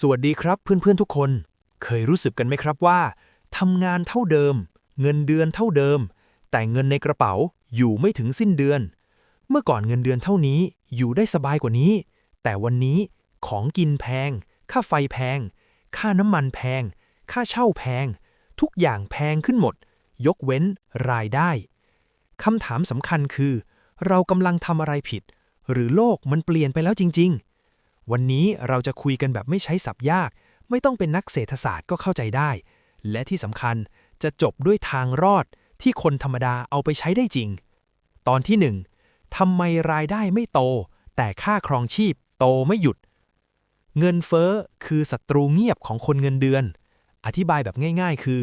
สวัสดีครับเพื่อนๆทุกคน เคยรู้สึกกันไหมครับว่าทำงานเท่าเดิม เงินเดือนเท่าเดิม แต่เงินในกระเป๋าอยู่ไม่ถึงสิ้นเดือน เมื่อก่อนเงินเดือนเท่านี้อยู่ได้สบายกว่านี้ แต่วันนี้ของกินแพง ค่าไฟแพง ค่าน้ำมันแพง ค่าเช่าแพง ทุกอย่างแพงขึ้นหมด ยกเว้นรายได้คำถามสำคัญคือ เรากำลังทำอะไรผิด หรือโลกมันเปลี่ยนไปแล้วจริง ๆ วันนี้เราจะคุยกันแบบไม่ใช้ศัพท์ยาก ไม่ต้องเป็นนักเศรษฐศาสตร์ก็เข้าใจได้ และที่สำคัญจะจบด้วยทางรอดที่คนธรรมดาเอาไปใช้ได้จริง ตอนที่ 1ทำไมรายได้ไม่โต แต่ค่าครองชีพโตไม่หยุด เงินเฟ้อคือศัตรูเงียบของคนเงินเดือน อธิบายแบบง่ายๆ คือ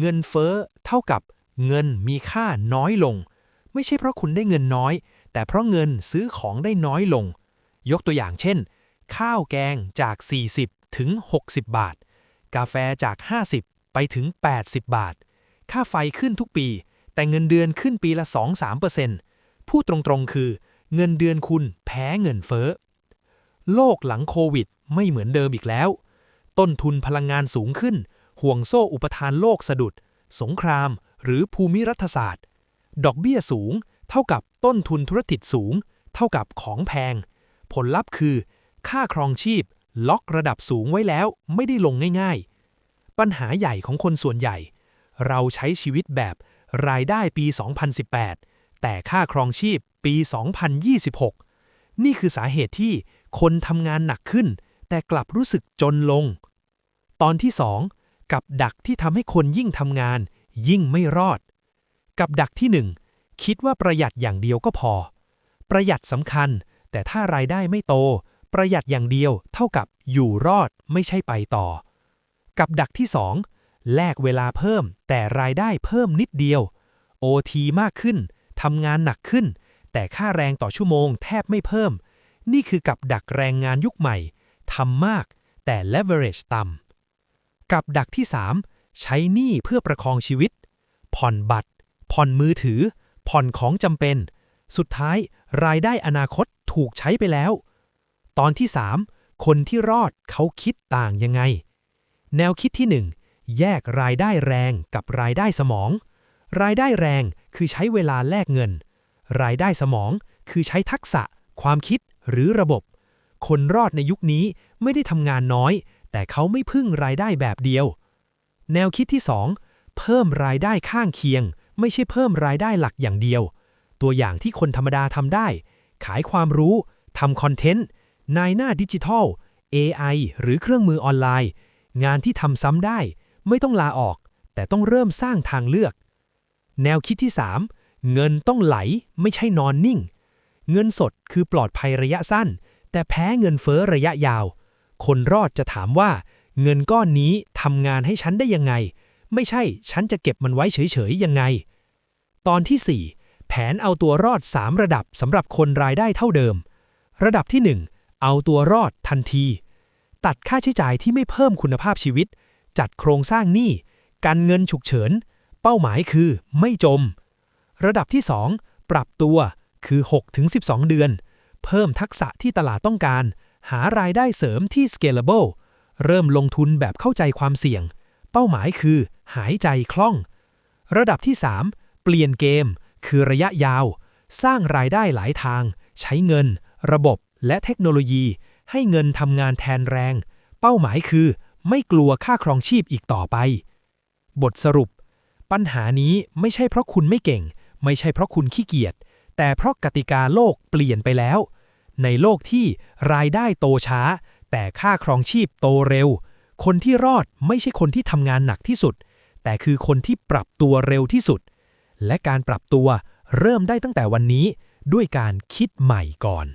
เงินเฟ้อเท่ากับ เงินมีค่าน้อยลง ไม่ใช่เพราะคุณได้เงินน้อย แต่เพราะเงินซื้อของได้น้อยลง ยกตัวอย่างเช่น ข้าวแกงจาก 40 ถึง 60 บาท กาแฟจาก 50 ไปถึง 80 บาท ค่าไฟขึ้นทุกปี แต่เงินเดือนขึ้นปีละ 2-3%พูดตรงๆ คือเงินเดือนคุณแพ้เงินเฟ้อ โลกหลังโควิดไม่เหมือนเดิมอีกแล้ว ต้นทุนพลังงานสูงขึ้น ห่วงโซ่อุปทานโลกสะดุด สงคราม หรือภูมิรัฐศาสตร์ ดอกเบี้ยสูง เท่ากับต้นทุนธุรกิจสูง เท่ากับของแพง ผลลัพธ์คือ ค่าครองชีพ ล็อกระดับสูงไว้แล้วไม่ได้ลงง่ายๆ ปัญหาใหญ่ของคนส่วนใหญ่ เราใช้ชีวิตแบบรายได้ปี 2018 แต่ค่าครองชีพปี 2026 นี่คือสาเหตุที่คนทำงานหนักขึ้น แต่กลับรู้สึกจนลง ตอนที่ 2 กับดักที่ทำให้คนยิ่งทำงาน ยิ่งไม่รอด กับดักที่ 1 คิดว่าประหยัดอย่างเดียวก็พอ ประหยัดสำคัญ แต่ถ้ารายได้ไม่โต ประหยัดอย่างเดียวเท่ากับอยู่รอดไม่ใช่ไปต่อ กับดักที่ 2 แลกเวลาเพิ่ม แต่รายได้เพิ่มนิดเดียวโอทีมากขึ้นทำงานหนักขึ้น แต่ค่าแรงต่อชั่วโมงแทบไม่เพิ่ม นี่คือกับดักแรงงานยุคใหม่ทำมากแต่ leverage ต่ำกับดักที่ 3 ใช้หนี้เพื่อประคองชีวิต ผ่อนบัตร ผ่อนมือถือ ผ่อนของจำเป็น สุดท้ายรายได้อนาคตถูกใช้ไปแล้ว ตอนที่ 3 คนที่รอดเขาคิดต่างยังไง แนวคิดที่ 1 แยกรายได้แรงกับรายได้สมอง รายได้แรงคือใช้เวลาแลกเงิน รายได้สมองคือใช้ทักษะ ความคิดหรือระบบ คนรอดในยุคนี้ไม่ได้ทำงานน้อย แต่เขาไม่พึ่งรายได้แบบเดียว แนวคิดที่ 2 เพิ่มรายได้ข้างเคียง ไม่ใช่เพิ่มรายได้หลักอย่างเดียว ตัวอย่างที่คนธรรมดาทำได้ ขายความรู้ทำคอนเทนต์ นายหน้าดิจิทัล AI หรือเครื่องมือออนไลน์ งานที่ทำซ้ำได้ ไม่ต้องลาออก แต่ต้องเริ่มสร้างทางเลือก แนวคิดที่ 3 เงินต้องไหลไม่ใช่นอนนิ่ง เงินสดคือปลอดภัยระยะสั้น แต่แพ้เงินเฟ้อระยะยาว คนรอดจะถามว่า เงินก้อนนี้ทำงานให้ฉันได้ยังไง ไม่ใช่ฉันจะเก็บมันไว้เฉยๆยังไง ตอนที่ 4 แผนเอาตัวรอด 3 ระดับสำหรับคนรายได้เท่าเดิม ระดับที่ 1 เอาตัวรอดทันที ตัดค่าใช้จ่ายที่ไม่เพิ่มคุณภาพชีวิต จัดโครงสร้างหนี้การเงินฉุกเฉิน เป้าหมายคือไม่จม ระดับที่ 2 ปรับตัวคือ 6-12 เดือน เพิ่มทักษะที่ตลาดต้องการ หารายได้เสริมที่ scalable เริ่มลงทุนแบบเข้าใจความเสี่ยง เป้าหมายคือ หายใจคล่อง ระดับที่ 3 เปลี่ยนเกม คือระยะยาว สร้างรายได้หลายทาง ใช้เงิน ระบบ และเทคโนโลยีให้เงินทำงานแทนแรง เป้าหมายคือ ไม่กลัวค่าครองชีพอีกต่อไป บทสรุป ปัญหานี้ไม่ใช่เพราะคุณไม่เก่ง ไม่ใช่เพราะคุณขี้เกียจ แต่เพราะกติกาโลกเปลี่ยนไปแล้ว ในโลกที่รายได้โตช้า แต่ค่าครองชีพโตเร็ว คนที่รอดไม่ใช่คนที่ทำงานหนักที่สุด แต่คือคนที่ปรับตัวเร็วที่สุด และการปรับตัวเริ่มได้ตั้งแต่วันนี้ด้วยการคิดใหม่ก่อน